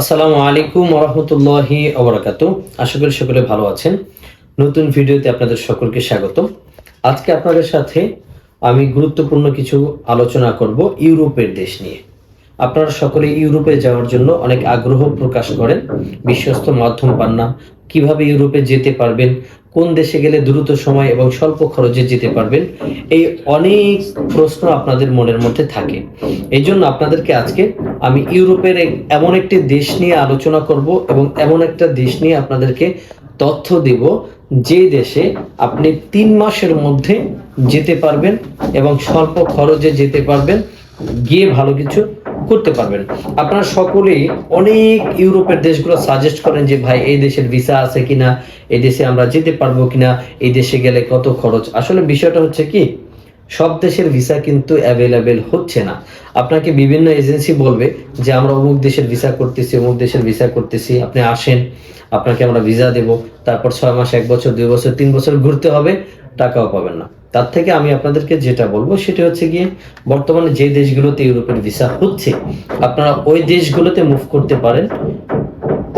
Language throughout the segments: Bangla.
আসসালামু আলাইকুম ওরহমতুল্লাহি ওবরাকাত। আশা করি সকলে ভালো আছেন। নতুন ভিডিওতে আপনাদের সকলকে স্বাগত। আজকে আপনাদের সাথে আমি গুরুত্বপূর্ণ কিছু আলোচনা করব ইউরোপের দেশ নিয়ে। আপনারা সকলে ইউরোপে যাওয়ার জন্য অনেক আগ্রহ প্রকাশ করেন। বিশ্বস্ত মাধ্যম পান না। কীভাবে ইউরোপে যেতে পারবেন? কোন দেশে গেলে দ্রুত সময় এবং স্বল্প খরচে যেতে পারবেন? এই অনেক প্রশ্ন আপনাদের মনের মধ্যে থাকে। এই জন্য আপনাদেরকে আজকে আমি ইউরোপের এমন একটি দেশ নিয়ে আলোচনা করব এবং এমন একটা দেশ নিয়ে আপনাদেরকে তথ্য দিব যে দেশে আপনি তিন মাসের মধ্যে যেতে পারবেন এবং স্বল্প খরচে যেতে পারবেন, গিয়ে ভালো কিছু করতে পারবেন। আপনারা সকলেই অনেক ইউরোপের দেশগুলো সাজেস্ট করেন যে, ভাই, এই দেশের ভিসা আছে কিনা? এই দেশে আমরা যেতে পারব কিনা? এই দেশে গেলে কত খরচ? আসলে বিষয়টা হচ্ছে কি সব দেশের ভিসা কিন্তু অ্যাভেলেবেল হচ্ছে না। আপনাকে বিভিন্ন এজেন্সি বলবে যে, আমরা অমুক দেশের ভিসা করতেছি, অমুক দেশের ভিসা করতেছি, আপনি আসেন, আপনাকে আমরা ভিসা দেব। তারপর ছয় মাস, এক বছর, দুই বছর, তিন বছর ঘুরতে হবে, টাকাও পাবেন না। তার থেকে আমি আপনাদেরকে যেটা বলব, সেটা হচ্ছে গিয়ে, বর্তমানে যে দেশগুলোতে ইউরোপের ভিসা হচ্ছে, আপনারা ওই দেশগুলোতে মুভ করতে পারেন।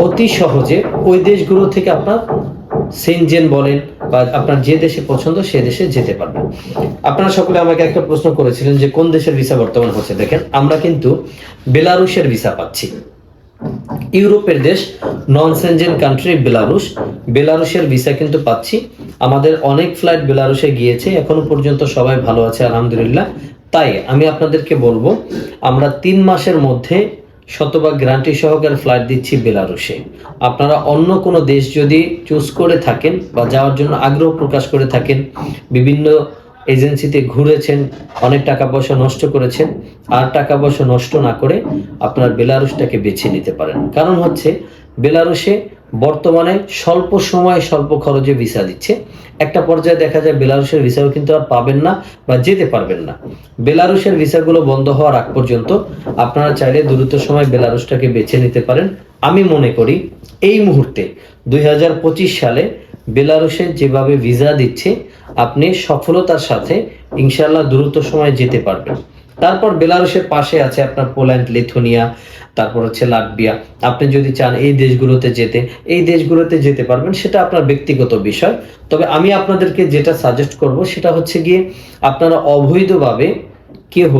অতি সহজে ওই দেশগুলো থেকে আপনার সেনজেন বলেন বা আপনার যে দেশে পছন্দ, সে দেশে যেতে পারবেন আপনারা সকলে আমাকে একটা প্রশ্ন করেছিলেন যে, কোন দেশের ভিসা বর্তমান হচ্ছে? দেখেন, আমরা কিন্তু বেলারুশের ভিসা পাচ্ছি। ইউরোপের দেশ নন সেনজেন কান্ট্রি বেলারুশ বেলারুশের ভিসা কিন্তু পাচ্ছি। আমাদের অনেক ফ্লাইট বেলারুশে গিয়েছে, এখনও পর্যন্ত সবাই ভালো আছে, আলহামদুলিল্লাহ। তাই আমি আপনাদেরকে বলব, আমরা তিন মাসের মধ্যে শতভাগ গ্যারান্টি সহকারে ফ্লাইট দিচ্ছি বেলারুশে। আপনারা অন্য কোনো দেশ যদি চুজ করে থাকেন বা যাওয়ার জন্য আগ্রহ প্রকাশ করে থাকেন, বিভিন্ন এজেন্সিতে ঘুরেছেন, অনেক টাকা পয়সা নষ্ট করেছেন, আর টাকা পয়সা নষ্ট না করে আপনার বেলারুশটাকে বেছে নিতে পারেন। কারণ হচ্ছে, বেলারুশে বর্তমানে স্বল্প সময় স্বল্প খরচে ভিসা দিচ্ছে। একটা পর্যায়ে দেখা যায় বেলারুশের ভিসাও কিন্তু আর পাবেন না বা যেতে পারবেন না। বেলারুশের ভিসাগুলো বন্ধ হওয়ার আগ পর্যন্ত আপনারা চাইলে দ্রুত সময় বেলারুসটাকে বেছে নিতে পারেন। আমি মনে করি এই মুহূর্তে দুই হাজার পঁচিশ সালে বেলারুশে যেভাবে ভিসা দিচ্ছে, আপনি সফলতার সাথে ইনশাল্লাহ দ্রুত সময় যেতে পারবেন। তারপর বেলারুশের পাশে আছে আপনার পোল্যান্ড, লিথুনিয়া, তারপর হচ্ছে লাটভিয়া। আপনি যদি চান এই দেশগুলোতে যেতে, এই দেশগুলোতে যেতে পারবেন, সেটা আপনার ব্যক্তিগত বিষয়। তবে আমি আপনাদেরকে যেটা সাজেস্ট করব, সেটা হচ্ছে গিয়ে আপনারা অবৈধভাবে কেহ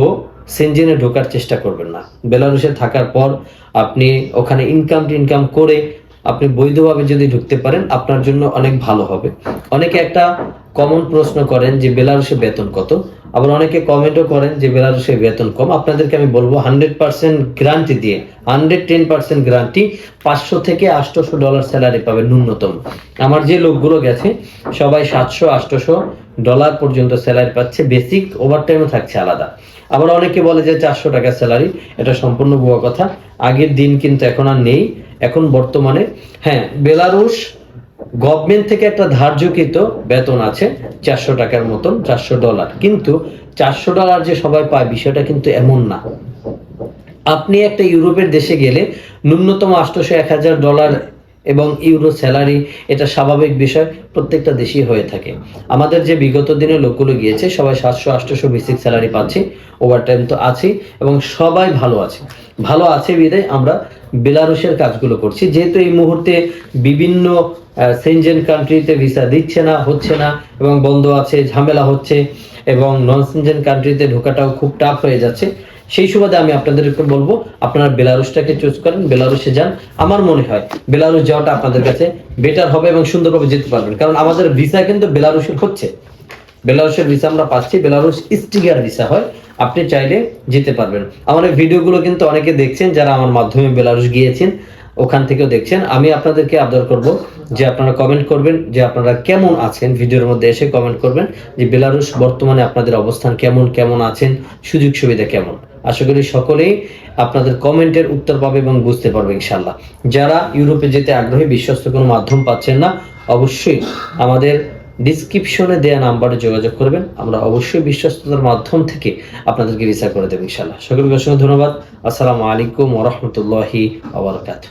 সেনজেনে ঢোকার চেষ্টা করবেন না। বেলারুশে থাকার পর আপনি ওখানে ইনকাম টিনকাম করে আপনি বৈধভাবে যদি ঢুকতে পারেন, আপনার জন্য অনেক ভালো হবে। অনেকে একটা কমন প্রশ্ন করেন যে বেলারুশে বেতন কত? আবার অনেকে কমেন্টও করেন যে, বেলারুশে বেতন কম। আপনাদেরকে আমি বলব হান্ড্রেড পার্সেন্ট গ্যারান্টি দিয়ে হান্ড্রেড টেন পার্সেন্ট গ্যারান্টি পাঁচশো থেকে আটশোশো ডলার স্যালারি পাবে ন্যূনতম। আমার যে লোকগুলো গেছে, সবাই সাতশো আটশোশো ডলার পর্যন্ত স্যালারি পাচ্ছে। বেসিক ওভারটাইমও থাকছে আলাদা। আবার অনেকে বলে যে, চারশো টাকা স্যালারি এটা সম্পূর্ণ ভুয়া কথা। আগের দিন কিন্তু এখন আর নেই। এখন বর্তমানে হ্যাঁ বেলারুশ গভর্নমেন্ট থেকে একটা ধার্যকৃত বেতন আছে, চারশো টাকার মতন, চারশো ডলার। কিন্তু চারশো ডলার যে সবাই পায় বিষয়টা কিন্তু এমন না। আপনি একটা ইউরোপের দেশে গেলে ন্যূনতম আষ্টশো এক হাজার ডলার এবং ইউরো স্যালারি এটা স্বাভাবিক বিষয়, প্রত্যেকটা দেশেই হয়ে থাকে। আমাদের যে বিগত দিনে লোকগুলো গিয়েছে, সবাই সাতশো, আটশোশো বেসিক স্যালারি পাচ্ছে ওভারটাইম তো আছেই এবং সবাই ভালো আছে। ভালো আছে বিদায় আমরা বেলারুশের কাজগুলো করছি। যেহেতু এই মুহূর্তে বিভিন্ন সেনজেন কান্ট্রিতে ভিসা দিচ্ছে না, হচ্ছে না এবং বন্ধ আছে, ঝামেলা হচ্ছে এবং নন সেনজেন কান্ট্রিতে ঢোকাটাও খুব টাফ হয়ে যাচ্ছে। সেই সুবাদে আমি আপনাদেরকে বলব, আপনারা বেলারুসটাকে চুজ করেন বেলারুসে যান। আমার মনে হয় বেলারুস যাওয়াটা আপনাদের কাছে বেটার হবে এবং সুন্দরভাবে যেতে পারবেন। কারণ আমাদের ভিসা কিন্তু বেলারুশের হচ্ছে। বেলারুসের ভিসা আমরা পাচ্ছি বেলারুস স্টিগার ভিসা হয়, আপনি চাইলে যেতে পারবেন। আমার ভিডিওগুলো কিন্তু অনেকে দেখছেন, যারা আমার মাধ্যমে বেলারুস গিয়েছেন, ওখান থেকেও দেখছেন। আমি আপনাদেরকে আবদার করব যে আপনারা কমেন্ট করবেন, যে আপনারা কেমন আছেন। ভিডিওর মধ্যে এসে কমেন্ট করবেন যে বেলারুস বর্তমানে আপনাদের অবস্থান কেমন কেমন আছেন সুযোগ সুবিধা কেমন। আশা করি সকলেই আপনাদের কমেন্টের উত্তর পাবে এবং বুঝতে পারবে ইনশাল্লাহ যারা ইউরোপে যেতে আগ্রহী, বিশ্বস্ত কোনো মাধ্যম পাচ্ছেন না, অবশ্যই আমাদের ডিসক্রিপশনে দেওয়া নাম্বারে যোগাযোগ করবেন। আমরা অবশ্যই বিশ্বস্ততার মাধ্যম থেকে আপনাদেরকে ভিসা করে দেবো ইনশাল্লাহ সকলকে অসংখ্য ধন্যবাদ। আসসালামু আলাইকুম ওরহমতুল্লাহি আবরকাত